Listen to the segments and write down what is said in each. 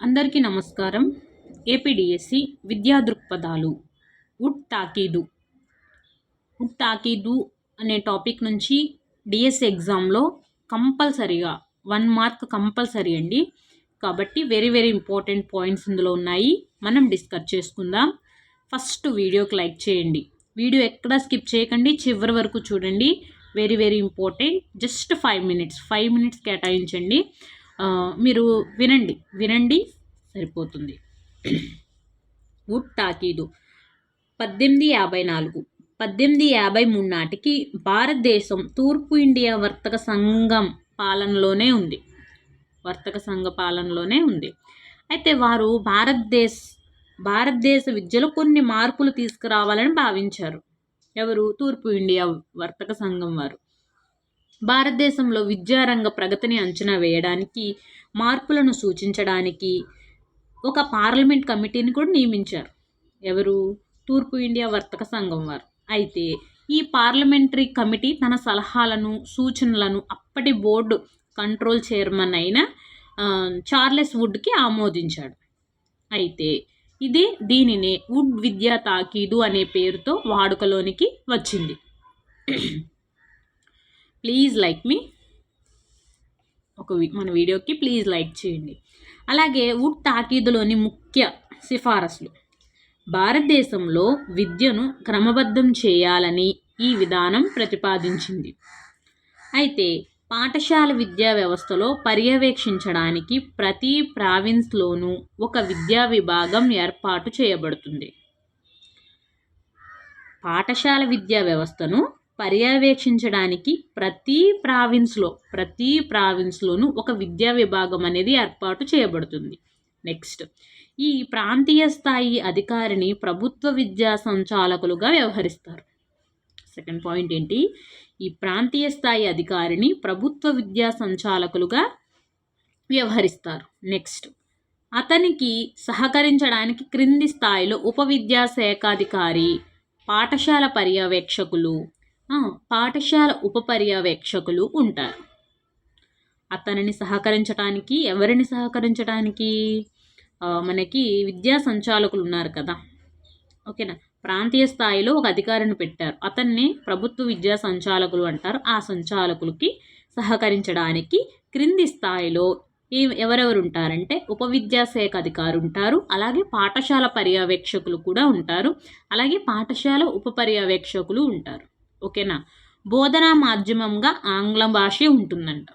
అందరికీ నమస్కారం. ఏపీడిఎస్సి విద్యా దృక్పథాలు. వుడ్ తాకీదు. ఉడ్ తాకీదు అనే టాపిక్ నుంచి డిఎస్సి ఎగ్జామ్లో కంపల్సరీగా వన్ మార్క్ కంపల్సరీ అండి. కాబట్టి వెరీ వెరీ ఇంపార్టెంట్ పాయింట్స్ ఇందులో ఉన్నాయి. మనం డిస్కస్ చేసుకుందాం. ఫస్ట్ వీడియోకి లైక్ చేయండి. వీడియో ఎక్కడ స్కిప్ చేయకండి చివరి వరకు చూడండి. Very very important. Just five minutes five minutes కేటాయించండి. మీరు వినండి వినండి సరిపోతుంది. వుడ్ తాకీదు పద్దెనిమిది యాభై నాలుగు. పద్దెనిమిది యాభై మూడు నాటికి భారతదేశం తూర్పు ఇండియా వర్తక సంఘం పాలనలోనే ఉంది. వర్తక సంఘ పాలనలోనే ఉంది. అయితే వారు భారతదేశ భారతదేశ విద్యలో కొన్ని మార్పులు తీసుకురావాలని భావించారు. ఎవరు? తూర్పు ఇండియా వర్తక సంఘం వారు. భారతదేశంలో విద్యారంగ ప్రగతిని అంచనా వేయడానికి మార్పులను సూచించడానికి ఒక పార్లమెంట్ కమిటీని కూడా నియమించారు. ఎవరు? తూర్పు ఇండియా వర్తక సంఘం వారు. అయితే ఈ పార్లమెంటరీ కమిటీ తన సలహాలను సూచనలను అప్పటి బోర్డు కంట్రోల్ చైర్మన్ అయిన చార్లెస్ వుడ్కి ఆమోదించాడు. అయితే ఇది దీనినే వుడ్ విద్యా తాకీదు అనే పేరుతో వాడుకలోనికి వచ్చింది. ప్లీజ్ లైక్ మీ ఒక మన వీడియోకి ప్లీజ్ లైక్ చేయండి. అలాగే వుడ్ తాకీదులోని ముఖ్య సిఫారసులు. భారతదేశంలో విద్యను క్రమబద్ధం చేయాలని ఈ విధానం ప్రతిపాదించింది. అయితే పాఠశాల విద్యా వ్యవస్థలో పర్యవేక్షించడానికి ప్రతి ప్రావిన్స్లోనూ ఒక విద్యా విభాగం ఏర్పాటు చేయబడుతుంది. పాఠశాల విద్యా వ్యవస్థను పర్యవేక్షించడానికి ప్రతి ప్రావిన్స్లో ప్రతి ప్రావిన్స్లోనూ ఒక విద్యా విభాగం అనేది ఏర్పాటు చేయబడుతుంది. నెక్స్ట్ ఈ ప్రాంతీయ స్థాయి అధికారిని ప్రభుత్వ విద్యా సంచాలకులుగా వ్యవహరిస్తారు. సెకండ్ పాయింట్ ఏంటి? ఈ ప్రాంతీయ స్థాయి అధికారిని ప్రభుత్వ విద్యా సంచాలకులుగా వ్యవహరిస్తారు. నెక్స్ట్ అతనికి సహకరించడానికి క్రింది స్థాయిలో ఉప విద్యా శాఖాధికారి పాఠశాల పర్యవేక్షకులు పాఠశాల ఉప పర్యవేక్షకులు ఉంటారు. అతనిని సహకరించడానికి ఎవరిని సహకరించడానికి మనకి విద్యా సంచాలకులు ఉన్నారు కదా. ఓకేనా? ప్రాంతీయ స్థాయిలో ఒక అధికారిని పెట్టారు. అతన్ని ప్రభుత్వ విద్యా సంచాలకులు అంటారు. ఆ సంచాలకులకి సహకరించడానికి క్రింది స్థాయిలో ఏ ఎవరెవరు ఉంటారంటే ఉప విద్యాశాఖ అధికారు ఉంటారు. అలాగే పాఠశాల పర్యవేక్షకులు కూడా ఉంటారు. అలాగే పాఠశాల ఉప పర్యవేక్షకులు ఉంటారు. ఓకేనా? బోధనా మాధ్యమంగా ఆంగ్ల భాషే ఉంటుందంట.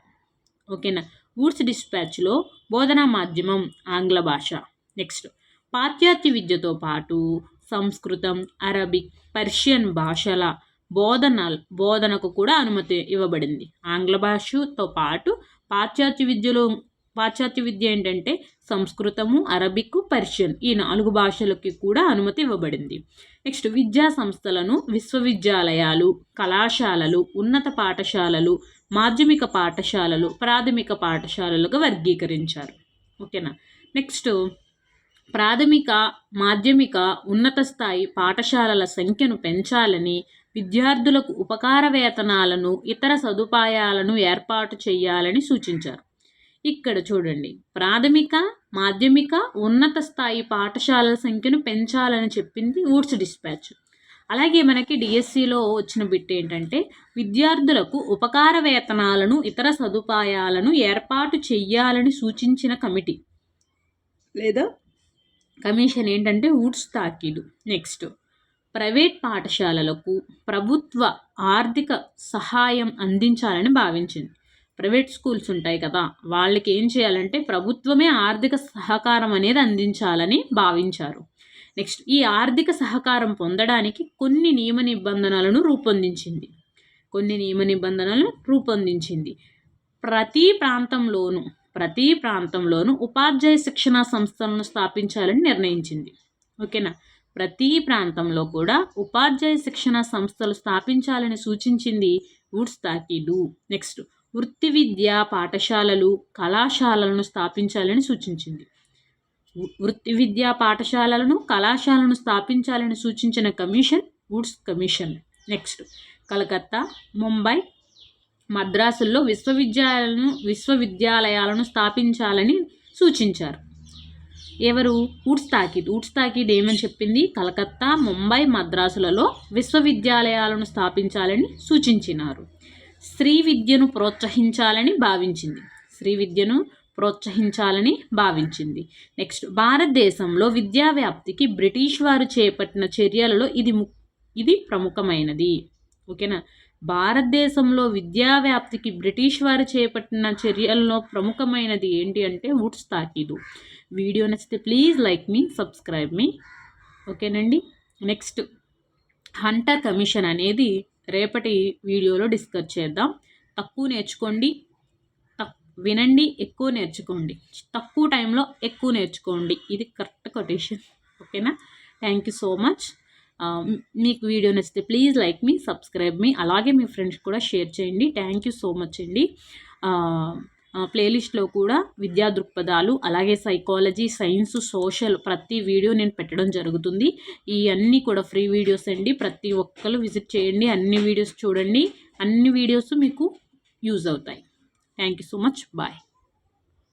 ఓకేనా? గూడ్స్ డిస్పాచ్లో బోధనా మాధ్యమం ఆంగ్ల భాష. నెక్స్ట్ పాశ్చాత్య విద్యతో పాటు సంస్కృతం అరబిక్ పర్షియన్ భాషల బోధన బోధనకు కూడా అనుమతి ఇవ్వబడింది. ఆంగ్ల భాషతో పాటు పాశ్చాత్య విద్యలో పాశ్చాత్య విద్య ఏంటంటే సంస్కృతము అరబిక్ పర్షియన్ ఈ నాలుగు భాషలకి కూడా అనుమతి ఇవ్వబడింది. నెక్స్ట్ విద్యా సంస్థలను విశ్వవిద్యాలయాలు కళాశాలలు ఉన్నత పాఠశాలలు మాధ్యమిక పాఠశాలలు ప్రాథమిక పాఠశాలలుగా వర్గీకరించారు. ఓకేనా? నెక్స్ట్ ప్రాథమిక మాధ్యమిక ఉన్నత స్థాయి పాఠశాలల సంఖ్యను పెంచాలని విద్యార్థులకు ఉపకార వేతనాలను ఇతర సదుపాయాలను ఏర్పాటు చేయాలని సూచించారు. ఇక్కడ చూడండి. ప్రాథమిక మాధ్యమిక ఉన్నత స్థాయి పాఠశాలల సంఖ్యను పెంచాలని చెప్పింది ఊడ్స్ డిస్పాచ్. అలాగే మనకి డిఎస్సిలో వచ్చిన బిట్ ఏంటంటే విద్యార్థులకు ఉపకార వేతనాలను ఇతర సదుపాయాలను ఏర్పాటు చేయాలని సూచించిన కమిటీ. లేదా? కమిషన్ ఏంటంటే వుడ్స్ తాకీదు. నెక్స్ట్ ప్రైవేట్ పాఠశాలలకు ప్రభుత్వ ఆర్థిక సహాయం అందించాలని భావించింది. ప్రైవేట్ స్కూల్స్ ఉంటాయి కదా వాళ్ళకి ఏం చేయాలంటే ప్రభుత్వమే ఆర్థిక సహకారం అనేది అందించాలని భావించారు. నెక్స్ట్ ఈ ఆర్థిక సహకారం పొందడానికి కొన్ని నియమ నిబంధనలను రూపొందించింది. కొన్ని నియమ నిబంధనలను రూపొందించింది. ప్రతి ప్రాంతంలోనూ ప్రతి ప్రాంతంలోనూ ఉపాధ్యాయ శిక్షణా సంస్థలను స్థాపించాలని నిర్ణయించింది. ఓకేనా? ప్రతి ప్రాంతంలో కూడా ఉపాధ్యాయ శిక్షణా సంస్థలు స్థాపించాలని సూచించింది వుడ్స్ తాకీలు. నెక్స్ట్ వృత్తి విద్యా పాఠశాలలు కళాశాలలను స్థాపించాలని సూచించింది. వృత్తి విద్యా పాఠశాలలను కళాశాలను స్థాపించాలని సూచించిన commission Woods commission. Next Calcutta Mumbai మద్రాసుల్లో విశ్వవిద్యాలయాలను విశ్వవిద్యాలయాలను స్థాపించాలని సూచించారు. ఎవరు? వుడ్స్ తాకిద్. వుడ్స్ తాకిద్ ఏమని చెప్పింది? కలకత్తా ముంబై మద్రాసులలో విశ్వవిద్యాలయాలను స్థాపించాలని సూచించినారు. స్త్రీ విద్యను ప్రోత్సహించాలని భావించింది. స్త్రీ విద్యను ప్రోత్సహించాలని భావించింది. నెక్స్ట్ భారతదేశంలో విద్యా వ్యాప్తికి బ్రిటిష్ వారు చేపట్టిన చర్యలలో ఇది ము ఇది ప్రముఖమైనది. ఓకేనా? భారతదేశంలో విద్యా వ్యాప్తికి బ్రిటిష్ వారు చేపట్టిన చర్యల్లో ప్రముఖమైనది ఏంటి అంటే వుడ్స్ తాకీదు. వీడియో నచ్చితే ప్లీజ్ లైక్ మీ సబ్స్క్రైబ్ మీ. ఓకేనండి? నెక్స్ట్ హంటర్ కమిషన్ అనేది రేపటి వీడియోలో డిస్కస్ చేద్దాం. తక్కువ నేర్చుకోండి. తక్ వినండి ఎక్కువ నేర్చుకోండి. తక్కువ టైంలో ఎక్కువ నేర్చుకోండి. ఇది కరెక్ట్ కొటేషన్. ఓకేనా? Thank you so much. మీకు వీడియో నచ్చితే ప్లీజ్ లైక్ మీ సబ్స్క్రైబ్ మీ. అలాగే మీ ఫ్రెండ్స్ కూడా షేర్ చేయండి. థ్యాంక్ యూ సో మచ్ అండి. ప్లేలిస్ట్లో కూడా విద్యా దృక్పథాలు అలాగే సైకాలజీ సైన్స్ సోషల్ ప్రతి వీడియో నేను పెట్టడం జరుగుతుంది. ఈ అన్నీ కూడా ఫ్రీ వీడియోస్ అండి. ప్రతి ఒక్కరు విజిట్ చేయండి. అన్ని వీడియోస్ చూడండి. అన్ని వీడియోస్ మీకు యూజ్ అవుతాయి. Thank you so much bye